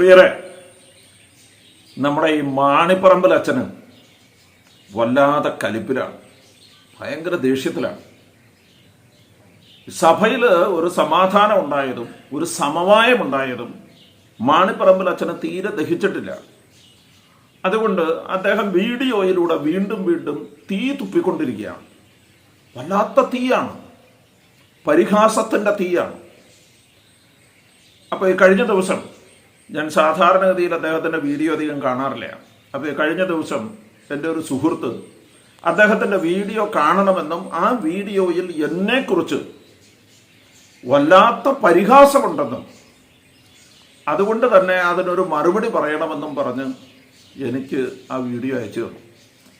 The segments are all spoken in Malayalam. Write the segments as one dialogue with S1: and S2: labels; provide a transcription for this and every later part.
S1: പ്രിയരെ നമ്മുടെ ഈ മാണിപ്പറമ്പിൽ അച്ഛന് വല്ലാതെ കലിപ്പിലാണ്. ഭയങ്കര ദേഷ്യത്തിലാണ്. സഭയിൽ ഒരു സമാധാനം ഉണ്ടായതും ഒരു സമവായം ഉണ്ടായതും മാണിപ്പറമ്പിൽ അച്ഛന് തീരെ ദഹിച്ചിട്ടില്ല. അതുകൊണ്ട് അദ്ദേഹം വീഡിയോയിലൂടെ വീണ്ടും വീണ്ടും തീ തുപ്പിക്കൊണ്ടിരിക്കുകയാണ്. വല്ലാത്ത തീയാണ്. പരിഹാസത്തിന്റെ തീയാണ്. അപ്പോൾ ഈ കഴിഞ്ഞ ദിവസം ഞാൻ സാധാരണഗതിയിൽ അദ്ദേഹത്തിന്റെ വീഡിയോ അധികം കാണാറില്ല. അപ്പോൾ കഴിഞ്ഞ ദിവസം എന്റെ ഒരു സുഹൃത്ത് അദ്ദേഹത്തിന്റെ വീഡിയോ കാണണമെന്നും ആ വീഡിയോയിൽ എന്നെക്കുറിച്ച് വല്ലാത്ത പരിഹാസമുണ്ടെന്നും അതുകൊണ്ട് തന്നെ അതിനൊരു മറുപടി പറയണമെന്നും പറഞ്ഞ് എനിക്ക് ആ വീഡിയോ അയച്ചു തന്നു.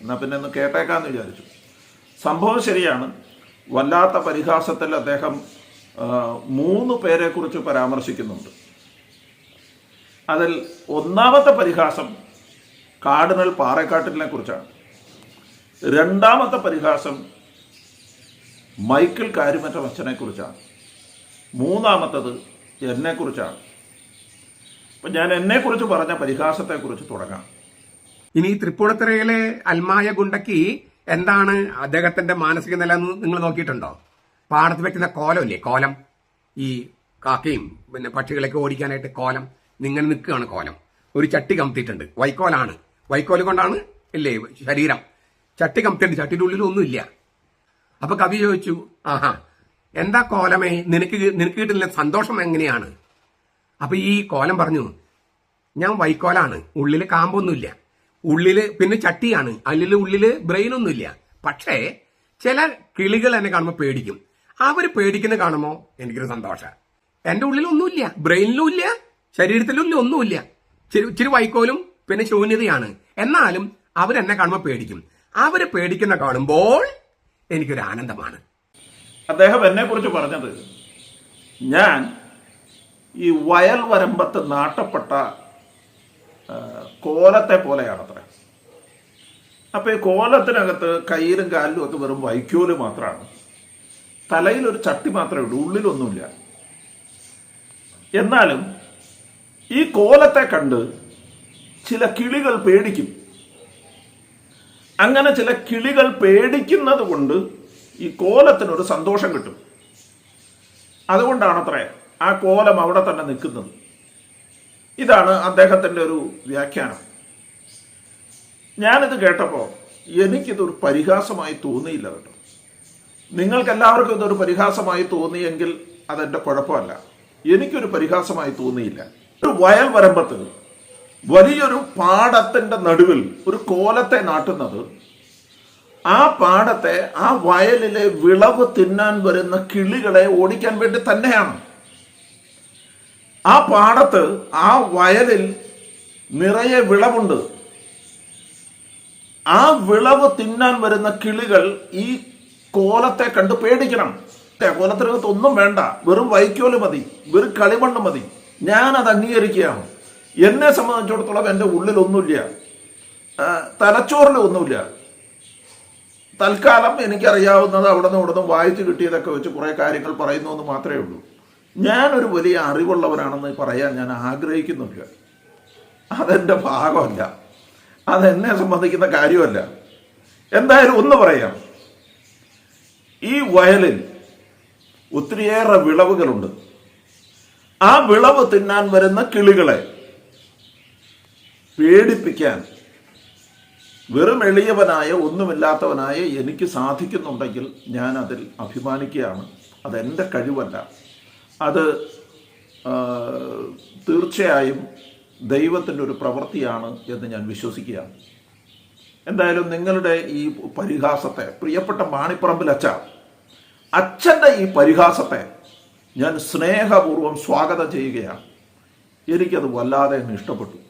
S1: എന്നാൽ പിന്നെ ഒന്ന് കേട്ടേക്കാന്ന് വിചാരിച്ചു. സംഭവം ശരിയാണ്. വല്ലാത്ത പരിഹാസത്തിൽ അദ്ദേഹം മൂന്ന് പേരെക്കുറിച്ച് പരാമർശിക്കുന്നുണ്ട്. അതിൽ ഒന്നാമത്തെ പരിഹാസം കാടിനൽ പാറക്കാട്ടിലിനെ കുറിച്ചാണ്. രണ്ടാമത്തെ പരിഹാസം മൈക്കിൾ കാര്യമറ്റ അച്ഛനെ കുറിച്ചാണ്. മൂന്നാമത്തത് എന്നെക്കുറിച്ചാണ് അപ്പം ഞാൻ എന്നെക്കുറിച്ച് പറഞ്ഞ പരിഹാസത്തെക്കുറിച്ച് തുടങ്ങാം.
S2: ഇനി തൃപ്പൂണിത്തറയിലെ അൽമായ ഗുണ്ടയ്ക്ക് എന്താണ് അദ്ദേഹത്തിന്റെ മാനസിക നില എന്ന് നിങ്ങൾ നോക്കിയിട്ടുണ്ടോ? പാടത്ത് വെക്കുന്ന കോലമില്ലേ? കോലം. ഈ കാക്കയും പിന്നെ പക്ഷികളൊക്കെ ഓടിക്കാനായിട്ട് കോലം. നിങ്ങൾ നിൽക്കുകയാണ് കോലം. ഒരു ചട്ടി കമത്തിയിട്ടുണ്ട്. വൈക്കോലാണ്. വൈക്കോൽ കൊണ്ടാണ് ഇല്ലേ ശരീരം. ചട്ടി കമത്തിയിട്ടുണ്ട്. ചട്ടിയുടെ ഉള്ളിൽ ഒന്നുമില്ല. അപ്പൊ കവി ചോദിച്ചു ആഹാ എന്താ കോലമേ? നിനക്ക് നിനക്ക് കിട്ടുന്നില്ല. സന്തോഷം എങ്ങനെയാണ്? അപ്പൊ ഈ കോലം പറഞ്ഞു ഞാൻ വൈക്കോലാണ്. ഉള്ളിൽ കാമ്പൊന്നുമില്ല. ഉള്ളിൽ പിന്നെ ചട്ടിയാണ്. അതിൽ ഉള്ളിൽ ബ്രെയിൻ ഒന്നുമില്ല. പക്ഷേ ചില കിളികൾ എന്നെ കാണുമ്പോൾ പേടിക്കും. അവർ പേടിക്കുന്ന കാണുമ്പോൾ എനിക്കൊരു സന്തോഷം. എന്റെ ഉള്ളിലൊന്നുമില്ല. ബ്രെയിനിലും ഇല്ല. ശരീരത്തിലും ഇല്ല ഒന്നുമില്ല ഇച്ചിരി വൈക്കോലും പിന്നെ ശൂന്യതയാണ്. എന്നാലും അവരെന്നെ കാണുമ്പോൾ പേടിക്കും. അവരെ പേടിക്കുന്ന കാണുമ്പോൾ എനിക്കൊരു ആനന്ദമാണ്.
S1: അദ്ദേഹം എന്നെ കുറിച്ച് പറഞ്ഞത് ഞാൻ ഈ വയൽ വരമ്പത്ത് നാട്ടപ്പെട്ട കോലത്തെ അത്ര അപ്പൊ ഈ കോലത്തിനകത്ത് കയ്യിലും കാലിലും ഒക്കെ വെറും വൈക്കോൽ മാത്രമാണ്. തലയിൽ ഒരു ചട്ടി മാത്രമേ ഉള്ളൂ ഉള്ളിലൊന്നുമില്ല. എന്നാലും ഈ കോലത്തെ കണ്ട് ചില കിളികൾ പേടിക്കും. അങ്ങനെ ചില കിളികൾ പേടിക്കുന്നത് കൊണ്ട് ഈ കോലത്തിനൊരു സന്തോഷം കിട്ടും. അതുകൊണ്ടാണ് അത്രേ ആ കോലം അവിടെ തന്നെ നിൽക്കുന്നത്. ഇതാണ് അദ്ദേഹത്തിന്റെ ഒരു വ്യാഖ്യാനം. ഞാനിത് കേട്ടപ്പോൾ എനിക്കിതൊരു പരിഹാസമായി തോന്നിയില്ല കേട്ടോ. നിങ്ങൾക്കെല്ലാവർക്കും ഇതൊരു പരിഹാസമായി തോന്നിയെങ്കിൽ അതെന്റെ കുഴപ്പമല്ല. എനിക്കൊരു പരിഹാസമായി തോന്നിയില്ല. ഒരു വയൽ വരമ്പത്ത് വലിയൊരു പാടത്തിന്റെ നടുവിൽ ഒരു കോലത്തെ നാട്ടുന്നത്. ആ പാടത്തെ ആ വയലിലെ വിളവ് തിന്നാൻ വരുന്ന കിളികളെ ഓടിക്കാൻ വേണ്ടി തന്നെയാണ്. ആ പാടത്ത് ആ വയലിൽ നിറയെ വിളവുണ്ട്. ആ വിളവ് തിന്നാൻ വരുന്ന കിളികൾ ഈ കോലത്തെ കണ്ട് പേടിക്കണം. കോലത്തിനകത്ത് ഒന്നും വേണ്ട. വെറും വൈക്കോൽ മതി. വെറും കളിമണ്ണ് മതി. ഞാൻ അത് അംഗീകരിക്കുകയാണ്. എന്നെ സംബന്ധിച്ചിടത്തോളം എന്റെ ഉള്ളിലൊന്നുമില്ല. തലച്ചോറിൽ ഒന്നുമില്ല തൽക്കാലം എനിക്കറിയാവുന്നത് അവിടെ നിന്ന് ഇവിടെ നിന്ന് വായിച്ചു കിട്ടിയതൊക്കെ വെച്ച് കുറേ കാര്യങ്ങൾ പറയുന്നു എന്ന് മാത്രമേ ഉള്ളൂ. ഞാനൊരു വലിയ അറിവുള്ളവരാണെന്ന് പറയാൻ ഞാൻ ആഗ്രഹിക്കുന്നില്ല അതെന്റെ ഭാഗമല്ല. അതെന്നെ സംബന്ധിക്കുന്ന കാര്യമല്ല. എന്തായാലും ഒന്ന് പറയാം. ഈ വയലിൽ ഒത്തിരിയേറെ വിളവുകളുണ്ട്. ആ വിളവ് തിന്നാൻ വരുന്ന കിളികളെ പേടിപ്പിക്കാൻ വെറും എളിയവനായ ഒന്നുമില്ലാത്തവനായ എനിക്ക് സാധിക്കുന്നുണ്ടെങ്കിൽ ഞാൻ അതിൽ അഭിമാനിക്കുകയാണ്. അതെന്റെ കഴിവല്ല. അത് തീർച്ചയായും ദൈവത്തിന്റെ ഒരു പ്രവൃത്തിയാണ് എന്ന് ഞാൻ വിശ്വസിക്കുകയാണ്. എന്തായാലും നിങ്ങളുടെ ഈ പരിഹാസത്തെ പ്രിയപ്പെട്ട മാണിപ്പറമ്പിൽ അച്ഛ അച്ഛന്റെ ഈ പരിഹാസത്തെ ഞാൻ സ്നേഹപൂർവം സ്വാഗതം ചെയ്യുകയാണ്. എനിക്കത് വല്ലാതെ അങ്ങ് ഇഷ്ടപ്പെട്ടു.